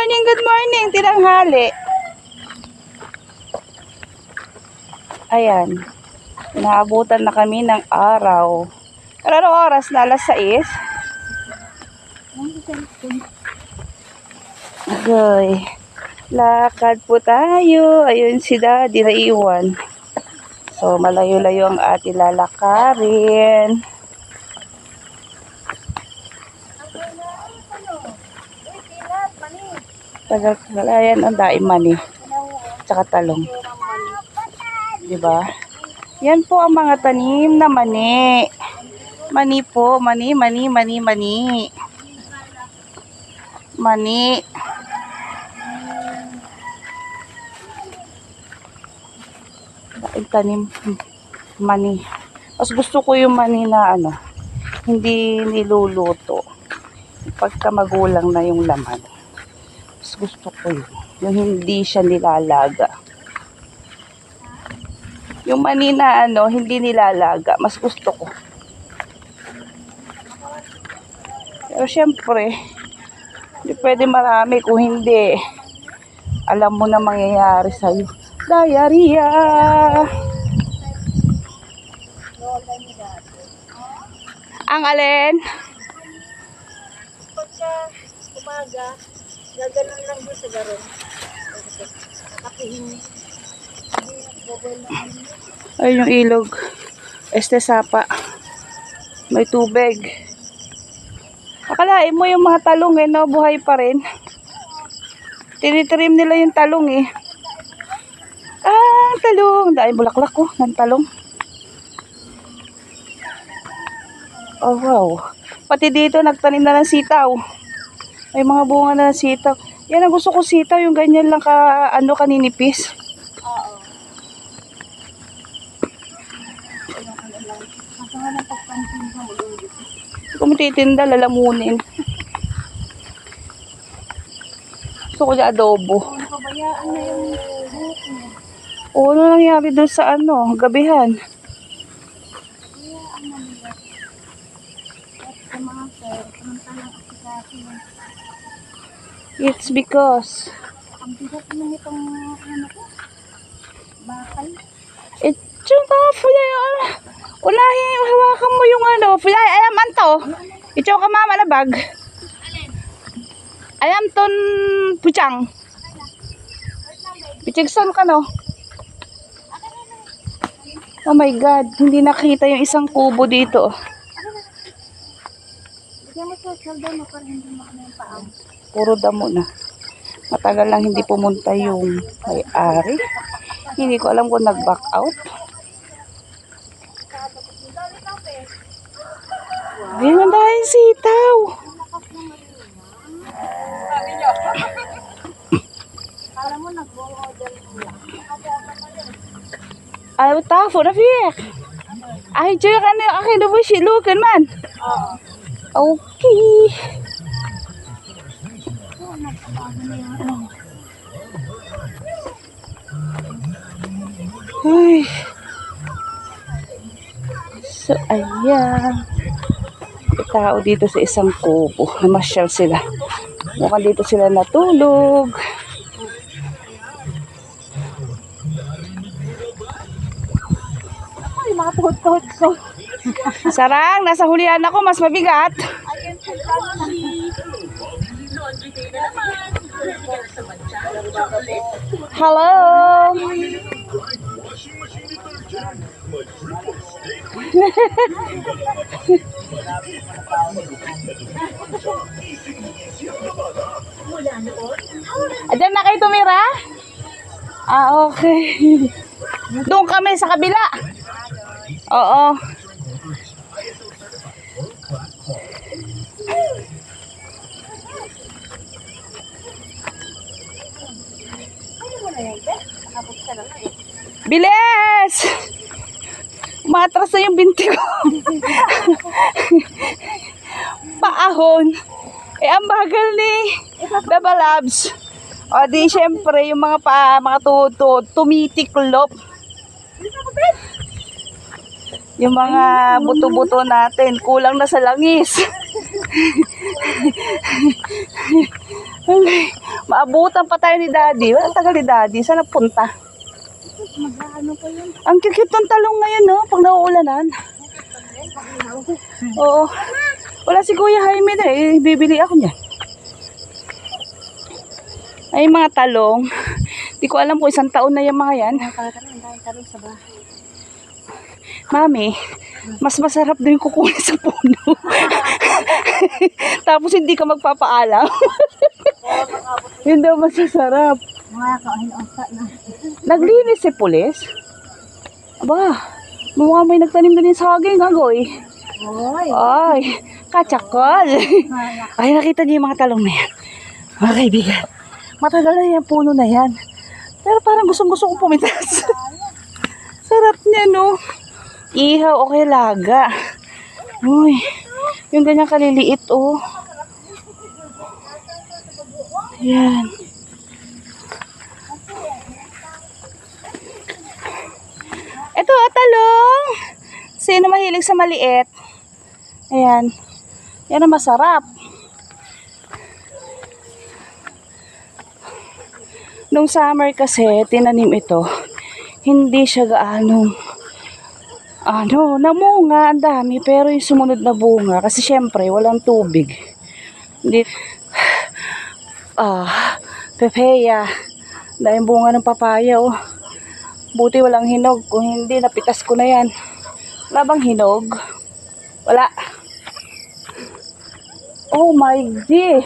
morning, good morning. Tinanghali. Ayan. Naabutan na kami ng araw. Pero anong oras na? Alas 6? Okay. Lakad po tayo. Ayun si daddy na iwan. So, malayo-layo ang ating lalakarin. Tagal kalayan ang daim mani. Tsaka talong. Di ba? Yan po ang mga tanim na mani. Mani po, mani, mani, mani, mani. Mani. Daing tanim mani. Mas gusto ko yung mani na ano, hindi niluluto. Pagka magulang na yung laman. Gusto ko yun. Yung hindi siya nilalaga. Yung mani na ano, hindi nilalaga. Mas gusto ko. Pero syempre, hindi pwede marami kung hindi. Alam mo na mangyayari sa'yo. Diarrhea! Ang alin? Pagka umaga, gaganon lang doon sa garong. Kapihin. Ayun yung ilog. Este sapa. May tubig. Akalain mo yung mga talong eh, no? Buhay pa rin. Tinitrim nila yung talong eh. Ah, talong. Dahil bulaklak ko ng talong. Oh, wow. Pati dito, nagtanim na ng sitaw. May mga bunga na sitaw. Yan ang gusto ko sitaw, yung ganyan lang ka, ano, kaninipis. Oo. Mo. Kung titinda, lalamunin. Gusto ko na adobo. Pabayaan na yung buhok niya. O, ano nangyari doon sa ano, gabihan? Pabayaan na nila. At sa mga sir, samantalang. It's because, Ang bigat na nitong ano ko. Bakal. it's yung mga fulay, ano, unahin, hawakan mo yung ano, fulay, alam man to. Ito ka mama na bag. Alam ton puchang. Pichigsan ka no? Oh my God, hindi nakita yung isang kubo dito. Bigyan mo sa salda mo para hindi makana yung paang. Puro damo na. Matagal lang hindi pumunta yung may-ari. Hindi ko alam kung nag-back out. Ayun ang dahil sitaw. Ay, tafo na fiyak. Ay, joy ka na akin na mo silukan man. Oo. Okay. Ay. So, ayan. May dito sa isang kubo. Namasyal sila. Mukhang dito sila natulog. Ay, mga tuhod-tuhod. Sarang, nasa hulihan ako. Mas mabigat. Hello. Ayan na kayo tumira? Ah, okay. Doon kami sa kabila. Oo. Ano mo na yan, te? Nakabuksan na nga eh. Bilis! Matras na yung binti ko. Paahon. Eh, ang bagal ni Beba Labs. O di, syempre, yung mga pa, mga tuhod-tuhod, tumitiklop. Yung mga buto-buto natin, kulang na sa langis. Maabutan pa tayo ni Daddy. Wala tagal ni Daddy. Saan napunta? Mag-ano pa yun? Ang cute ng talong ngayon, no? Pag nauulanan. Oo. Wala si Kuya Jaime na eh. Bibili ako niyan. Ay, mga talong. Di ko alam kung isang taon na yung mga yan. Mami, mas masarap din kukunin sa puno. Tapos hindi ka magpapaalam. Yun daw masasarap. Mga kain-osa na. Naglinis si pulis. Aba, mukha may nagtanim na din sa saging, agoy. Hoy! Ay, katsakol. Ay, nakita niyo yung mga talong na yan. Mga kaibigan, matagal na yung puno na yan. Pero parang gustong-gusto kong pumitas. Sarap niya, no? Ihaw o kaya laga. Uy, yung ganyan kaliliit, oh. Yan. Ito, ah, talong. Sino mahilig sa maliit? Ayan. Yan ang masarap. Nung summer kasi, tinanim ito. Hindi siya gaano ano, namunga ang dami pero yung sumunod na bunga kasi syempre walang tubig. Hindi ah, pepeya. Dahil bunga ng papaya oh. Buti walang hinog. Kung hindi, napitas ko na yan. Wala bang hinog? Wala. Oh my G.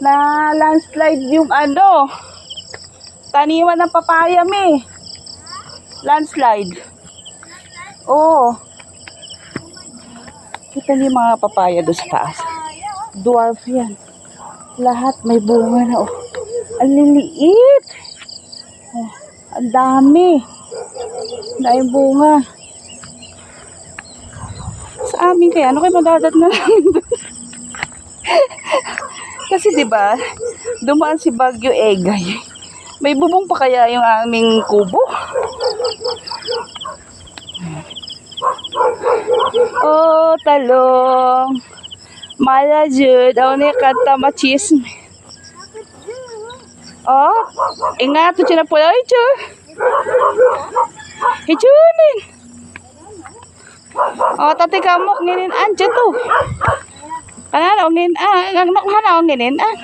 Na landslide yung ano. Taniman ng papaya me. Landslide. Oo. Kita niyo mga papaya doon sa taas. Dwarf yan. Lahat may bunga na. Oh. Ang liliit. Oh, ang dami. Dahil bunga. Sa amin kaya, ano kayo madadat na namin? Kasi 'di ba, dumaan si Bagyo Egay. May bubong pa kaya yung aming kubo? Oh, talong. Mala jud, aw ni kanta machisme. Oh, ingat tu cina pula itu. Hijunin. Oh, tati kamu nginin anja tuh. Kana ngin ah, ngak mana nginin ah.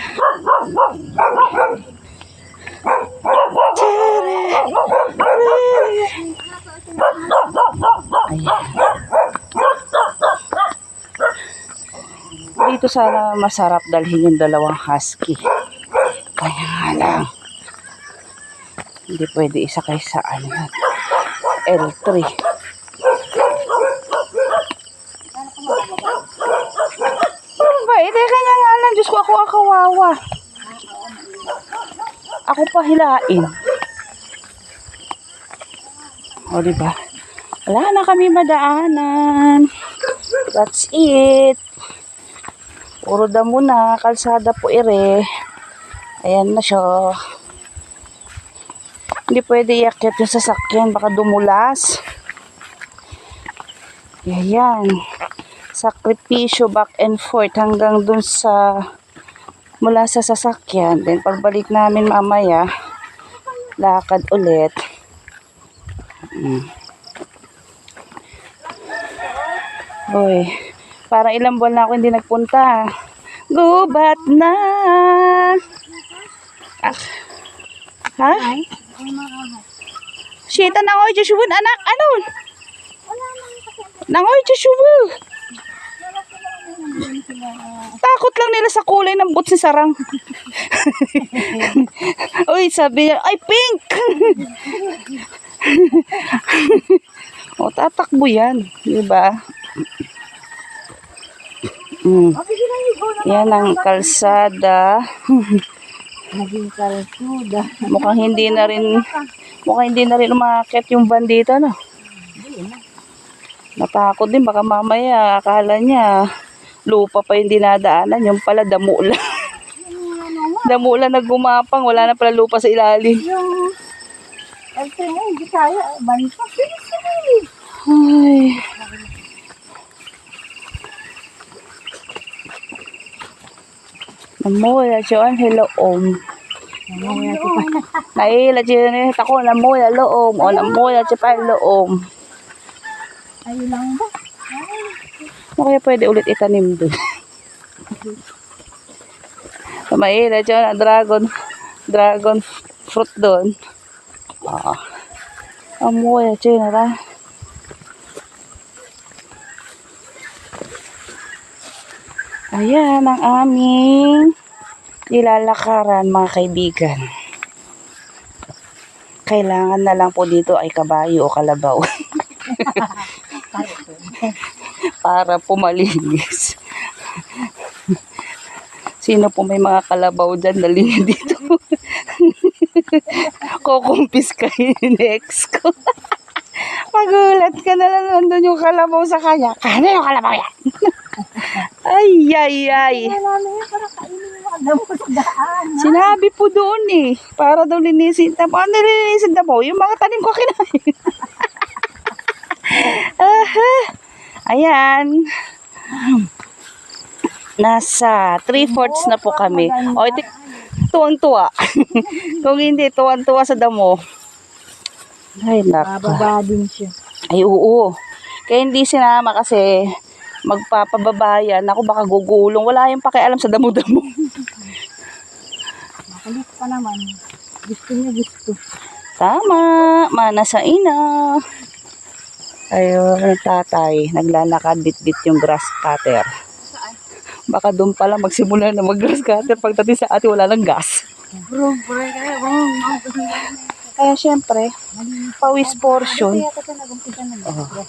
Dito sana masarap dalhin yung dalawang husky. Kaya lang. Hindi pwede isakay sa ano yan. L3. Ano ba? Eh, teka nga nga lang. Diyos ko, ako ang kawawa. Ako pa hilain. O, diba? Wala na kami madaanan. That's it. Puro damo na, kalsada po ere. Ayan na siya. Hindi pwede iakyat yung sasakyan, baka dumulas. Ayan. Sakripisyo back and forth hanggang dun sa mula sa sasakyan. Then pagbalik namin mamaya, lakad ulit. Mm. Uy, parang ilang buwan na ako hindi nagpunta. Gubat na. Ah. Ha? Sita na ako, Joshua, anak, ano? Kasi. Nangoy, Joshua. Takot lang nila sa kulay ng boots ni Sarang. Uy, sabi niya, ay, pink! o, tatakbo yan. Di ba? Mm. Yan ang kalsada. Naging kalsuda. Mukhang hindi na rin, mukhang hindi na rin umakit yung bandita, no? Natakot din, baka mamaya, akala niya, lupa pa yung dinadaanan, yung pala damo lang. Damo lang na gumapang, wala na pala lupa sa ilalim. Yung... Hindi kaya. Bantas. Bilis na eh. Ay. Namula siya, hello om. Mamaya ko pa. Naila dyan eh. Tako na mo ya loom. O na mo ya pa loom. Ayun lang ba? Ano kaya pwede ulit itanim doon? Maila dyan ang dragon. Dragon fruit doon. Ah. Amoy, dyan na Ayan ang aming nilalakaran mga kaibigan. Kailangan na lang po dito ay kabayo o kalabaw. Para pumalinis. Sino po may mga kalabaw dyan, dali niyo dito. Kukumpis kayo next ko. Magulat ka na lang nandun yung kalabaw sa kanya. Kano yung kalabaw yan? Ay, ay, ay. Sinabi po doon eh. Para daw linisin. Tamo, ano nilinisin na po? Yung mga tanim ko kinain. Ayan. Nasa three-fourths na po kami. O, ito, tuwang-tuwa. Kung hindi, tuwang-tuwa sa damo. Ay, nako. Bababa din siya. Ay, oo. Kaya hindi sinama kasi magpapababayan. Ako baka gugulong. Wala yung pakialam sa damo-damo. Makulit pa naman. Gusto niya gusto. Tama, mana sa ina. Ayun, tatay, naglalakad bit-bit yung grass cutter. Baka doon pala magsimula na mag-grass cutter pagdating sa ate wala ng gas. Bro, bro, kaya bro. Kaya syempre, pawis portion. Kaya ito nag-umpisa na Oh.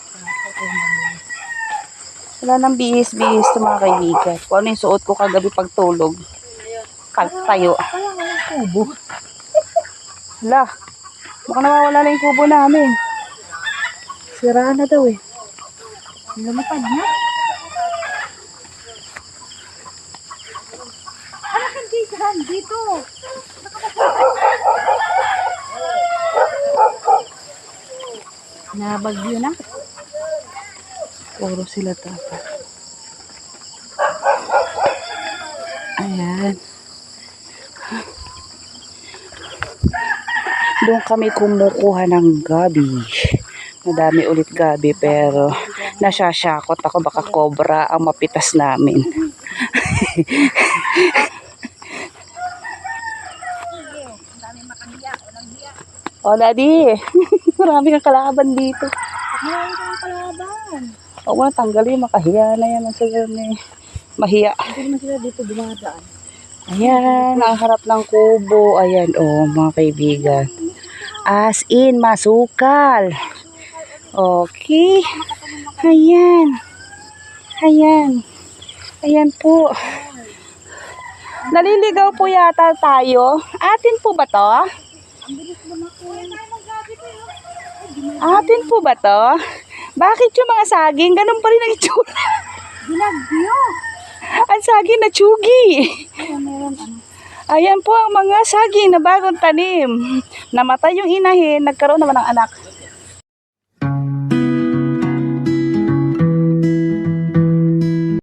Wala nang bihis-bihis to mga kaibigan. Kung ano yung suot ko kagabi pagtulog. Kaltayo. Kaya walang kubo. Hala, baka nawawala na yung kubo namin. Sira na daw eh. Lumipad na. Ka dito? Dito. Nabagyo na. Puro sila dapat. Ayan. Doon kami kumukuha ng gabi. Madami ulit gabi pero nasasyakot ako baka cobra ang mapitas namin. o, daddy. Marami kang kalaban dito. Meron kang kalaban. Huwag mo na tanggalin, makahiya na yan. Ang sagal ni mahiya. Hindi naman sila dito dumadaan. Ayan, ang harap ng kubo. Ayan, oh, mga kaibigan. As in, masukal. Okay. Ayan. Ayan. Ayan po. Naliligaw po yata tayo. Atin po ba to? Atin po ba to? Bakit yung mga saging? Ganun pa rin ang itsura. Binagyo. Ang saging na tsugi. Ayan, meron ano. Ayan po ang mga saging na bagong tanim. Namatay yung inahin, nagkaroon naman ng anak.